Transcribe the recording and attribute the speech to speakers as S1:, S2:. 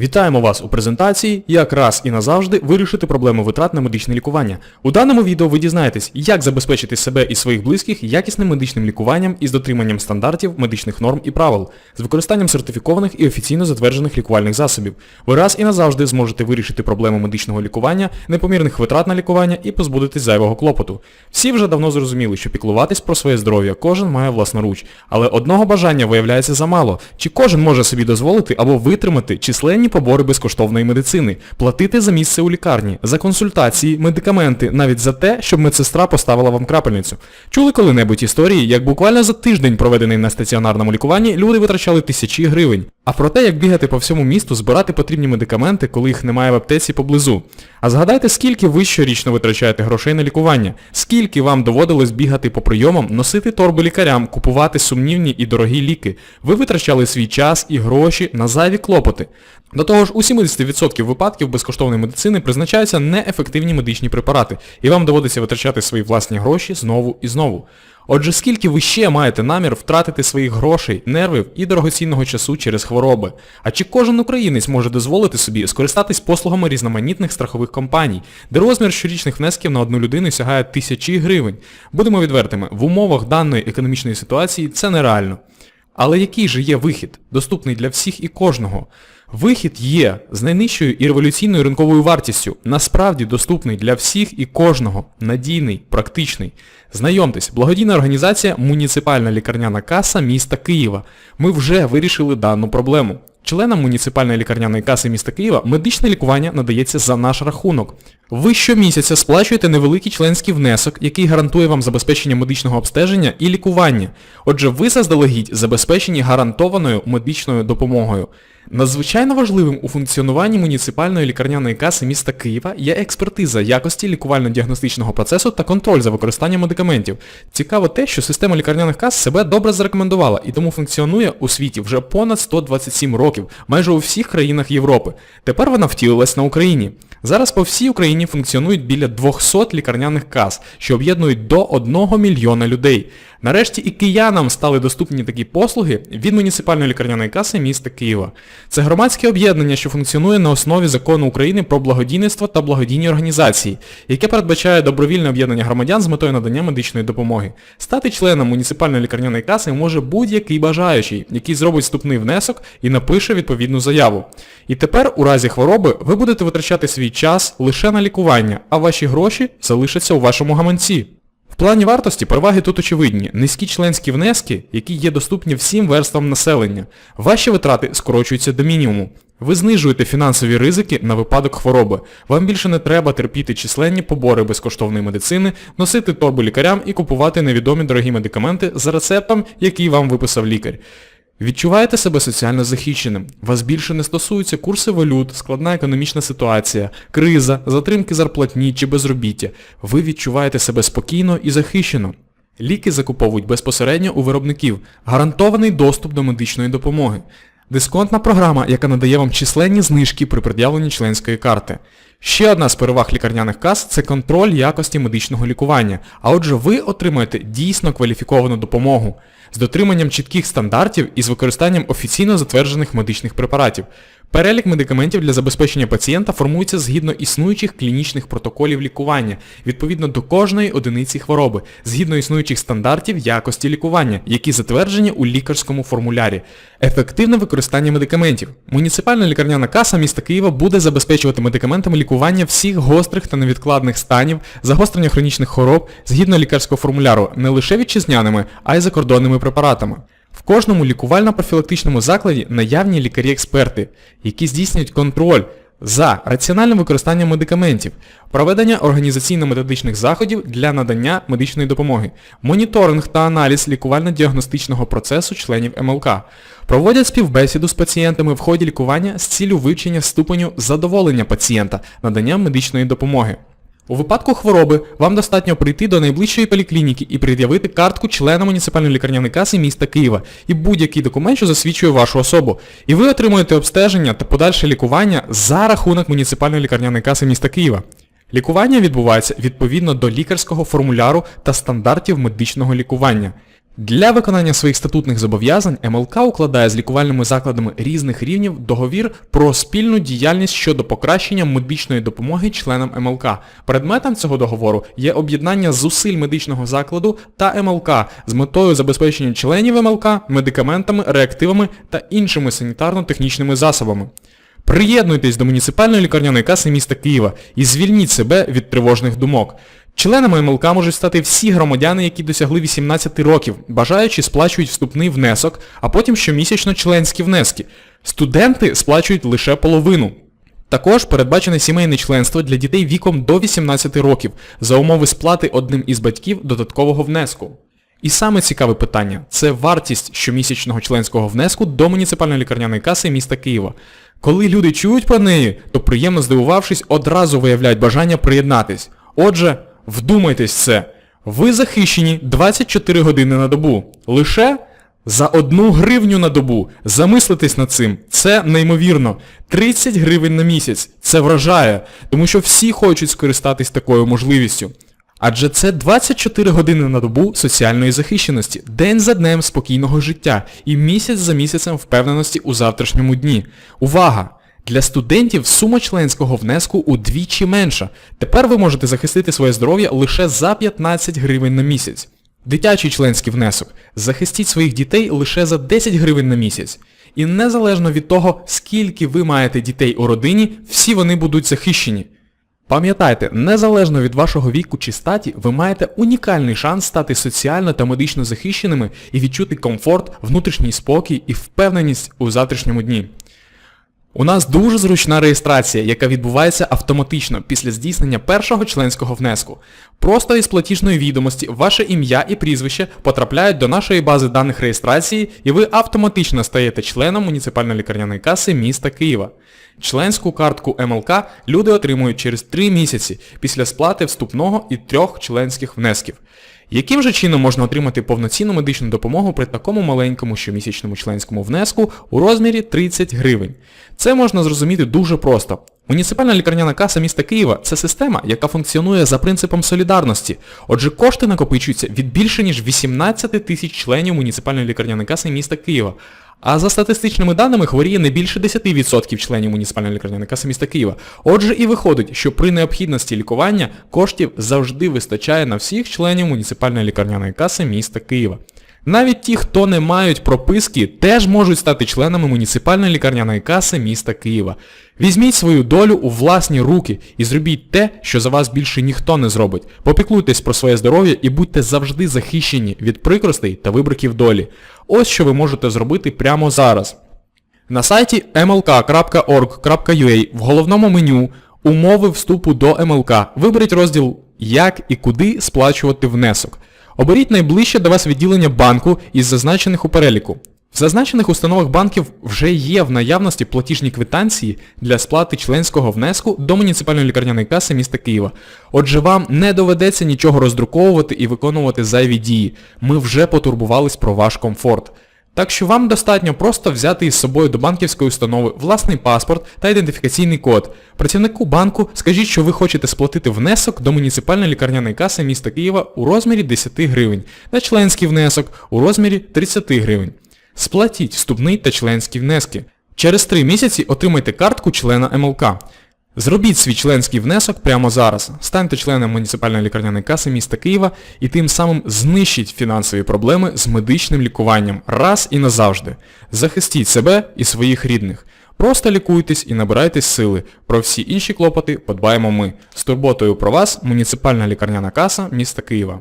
S1: Вітаємо вас у презентації Як раз і назавжди вирішити проблему витрат на медичне лікування. У даному відео ви дізнаєтесь, як забезпечити себе і своїх близьких якісним медичним лікуванням із дотриманням стандартів, медичних норм і правил, з використанням сертифікованих і офіційно затверджених лікувальних засобів. Ви раз і назавжди зможете вирішити проблему медичного лікування, непомірних витрат на лікування і позбудетесь зайвого клопоту. Всі вже давно зрозуміли, що піклуватись про своє здоров'я кожен має власноруч, але одного бажання виявляється замало. Чи кожен може собі дозволити або витримати численні побори безкоштовної медицини, платити за місце у лікарні, за консультації, медикаменти, навіть за те, щоб медсестра поставила вам крапельницю. Чули коли-небудь історії, як буквально за тиждень, проведений на стаціонарному лікуванні, люди витрачали тисячі гривень. А про те, як бігати по всьому місту, збирати потрібні медикаменти, коли їх немає в аптеці поблизу. А згадайте, скільки ви щорічно витрачаєте грошей на лікування, скільки вам доводилось бігати по прийомам, носити торби лікарям, купувати сумнівні і дорогі ліки. Ви витрачали свій час і гроші на зайві клопоти. До того ж, у 70% випадків безкоштовної медицини призначаються неефективні медичні препарати, і вам доводиться витрачати свої власні гроші знову і знову. Отже, скільки ви ще маєте намір втратити своїх грошей, нервів і дорогоцінного часу через хвороби? А чи кожен українець може дозволити собі скористатись послугами різноманітних страхових компаній, де розмір щорічних внесків на одну людину сягає тисячі гривень? Будемо відвертими, в умовах даної економічної ситуації це нереально. Але який же є вихід, доступний для всіх і кожного? Вихід є з найнижчою і революційною ринковою вартістю, насправді доступний для всіх і кожного, надійний, практичний. Знайомтесь, благодійна організація Муніципальна лікарняна каса міста Києва. Ми вже вирішили дану проблему. Членам муніципальної лікарняної каси міста Києва медичне лікування надається за наш рахунок. Ви щомісяця сплачуєте невеликий членський внесок, який гарантує вам забезпечення медичного обстеження і лікування. Отже, ви заздалегідь забезпечені гарантованою медичною допомогою. Надзвичайно важливим у функціонуванні муніципальної лікарняної каси міста Києва є експертиза якості лікувально-діагностичного процесу та контроль за використанням медикаментів. Цікаво те, що система лікарняних кас себе добре зарекомендувала і тому функціонує у світі вже понад 127 років, майже у всіх країнах Європи. Тепер вона втілилась на Україні. Зараз по всій Україні функціонують біля 200 лікарняних кас, що об'єднують до 1 мільйона людей. Нарешті і киянам стали доступні такі послуги від муніципальної лікарняної каси міста Києва. Це громадське об'єднання, що функціонує на основі закону України про благодійництво та благодійні організації, яке передбачає добровільне об'єднання громадян з метою надання медичної допомоги. Стати членом муніципальної лікарняної каси може будь-який бажаючий, який зробить вступний внесок і напише відповідну заяву. І тепер, у разі хвороби, ви будете витрачати свій час лише на лікування, а ваші гроші залишаться у вашому гаманці. В плані вартості переваги тут очевидні. Низькі членські внески, які є доступні всім верствам населення. Ваші витрати скорочуються до мінімуму. Ви знижуєте фінансові ризики на випадок хвороби. Вам більше не треба терпіти численні побори безкоштовної медицини, носити торби лікарям і купувати невідомі дорогі медикаменти за рецептом, який вам виписав лікар. Відчуваєте себе соціально захищеним. Вас більше не стосуються курси валют, складна економічна ситуація, криза, затримки зарплатні чи безробіття. Ви відчуваєте себе спокійно і захищено. Ліки закуповують безпосередньо у виробників, гарантований доступ до медичної допомоги. Дисконтна програма, яка надає вам численні знижки при пред'явленні членської карти. Ще одна з переваг лікарняних кас – це контроль якості медичного лікування, а отже ви отримаєте дійсно кваліфіковану допомогу з дотриманням чітких стандартів і з використанням офіційно затверджених медичних препаратів. Перелік медикаментів для забезпечення пацієнта формується згідно існуючих клінічних протоколів лікування, відповідно до кожної одиниці хвороби, згідно існуючих стандартів якості лікування, які затверджені у лікарському формулярі. Ефективне використання медикаментів. Муніципальна лікарняна каса міста Києва буде забезпечувати медикаментами лікування всіх гострих та невідкладних станів, загострення хронічних хвороб згідно лікарського формуляру не лише вітчизняними, а й закордонними препаратами. В кожному лікувально-профілактичному закладі наявні лікарі-експерти, які здійснюють контроль за раціональне використання медикаментів, проведення організаційно-методичних заходів для надання медичної допомоги, моніторинг та аналіз лікувально-діагностичного процесу членів МЛК, проводять співбесіду з пацієнтами в ході лікування з цілю вивчення ступеню задоволення пацієнта наданням медичної допомоги. У випадку хвороби вам достатньо прийти до найближчої поліклініки і пред'явити картку члена муніципальної лікарняної каси міста Києва і будь-який документ, що засвідчує вашу особу. І ви отримуєте обстеження та подальше лікування за рахунок муніципальної лікарняної каси міста Києва. Лікування відбувається відповідно до лікарського формуляру та стандартів медичного лікування. Для виконання своїх статутних зобов'язань МЛК укладає з лікувальними закладами різних рівнів договір про спільну діяльність щодо покращення медичної допомоги членам МЛК. Предметом цього договору є об'єднання зусиль медичного закладу та МЛК з метою забезпечення членів МЛК медикаментами, реактивами та іншими санітарно-технічними засобами. Приєднуйтесь до муніципальної лікарняної каси міста Києва і звільніть себе від тривожних думок. Членами МЛК можуть стати всі громадяни, які досягли 18 років, бажаючи сплачують вступний внесок, а потім щомісячно членські внески. Студенти сплачують лише половину. Також передбачене сімейне членство для дітей віком до 18 років за умови сплати одним із батьків додаткового внеску. І саме цікаве питання це вартість щомісячного членського внеску до муніципальної лікарняної каси міста Києва. Коли люди чують про неї, то приємно здивувавшись, одразу виявляють бажання приєднатись. Отже, вдумайтесь це. Ви захищені 24 години на добу. Лише за одну гривню на добу. Замислитесь над цим. Це неймовірно. 30 гривень на місяць. Це вражає, тому що всі хочуть скористатись такою можливістю. Адже це 24 години на добу соціальної захищеності, день за днем спокійного життя і місяць за місяцем впевненості у завтрашньому дні. Увага! Для студентів сума членського внеску удвічі менша. Тепер ви можете захистити своє здоров'я лише за 15 гривень на місяць. Дитячий членський внесок. Захистіть своїх дітей лише за 10 гривень на місяць. І незалежно від того, скільки ви маєте дітей у родині, всі вони будуть захищені. Пам'ятайте, незалежно від вашого віку чи статі, ви маєте унікальний шанс стати соціально та медично захищеними і відчути комфорт, внутрішній спокій і впевненість у завтрашньому дні. У нас дуже зручна реєстрація, яка відбувається автоматично після здійснення першого членського внеску. Просто із платіжної відомості ваше ім'я і прізвище потрапляють до нашої бази даних реєстрації і ви автоматично стаєте членом муніципальної лікарняної каси міста Києва. Членську картку МЛК люди отримують через 3 місяці після сплати вступного і трьох членських внесків. Яким же чином можна отримати повноцінну медичну допомогу при такому маленькому щомісячному членському внеску у розмірі 30 гривень? Це можна зрозуміти дуже просто. Муніципальна лікарняна каса міста Києва це система, яка функціонує за принципом солідарності. Отже, кошти накопичуються від більше ніж 18 тисяч членів муніципальної лікарняної каси міста Києва. А за статистичними даними хворіє не більше 10% членів муніципальної лікарняної каси міста Києва. Отже, і виходить, що при необхідності лікування коштів завжди вистачає на всіх членів муніципальної лікарняної каси міста Києва. Навіть ті, хто не мають прописки, теж можуть стати членами муніципальної лікарняної каси міста Києва. Візьміть свою долю у власні руки і зробіть те, що за вас більше ніхто не зробить. Попіклуйтесь про своє здоров'я і будьте завжди захищені від прикростей та вибриків долі. Ось що ви можете зробити прямо зараз. На сайті mlk.org.ua в головному меню Умови вступу до МЛК виберіть розділ Як і куди сплачувати внесок. Оберіть найближче до вас відділення банку із зазначених у переліку. В зазначених установах банків вже є в наявності платіжні квитанції для сплати членського внеску до муніципальної лікарняної каси міста Києва. Отже, вам не доведеться нічого роздруковувати і виконувати зайві дії. Ми вже потурбувались про ваш комфорт. Так що вам достатньо просто взяти із собою до банківської установи власний паспорт та ідентифікаційний код. Працівнику банку скажіть, що ви хочете сплатити внесок до муніципальної лікарняної каси міста Києва у розмірі 10 гривень та членський внесок у розмірі 30 гривень. Сплатіть вступний та членські внески. Через 3 місяці отримайте картку члена МЛК. Зробіть свій членський внесок прямо зараз. Станьте членом муніципальної лікарняної каси міста Києва і тим самим знищіть фінансові проблеми з медичним лікуванням раз і назавжди. Захистіть себе і своїх рідних. Просто лікуйтесь і набирайтесь сили. Про всі інші клопоти подбаємо ми. З турботою про вас, муніципальна лікарняна каса міста Києва.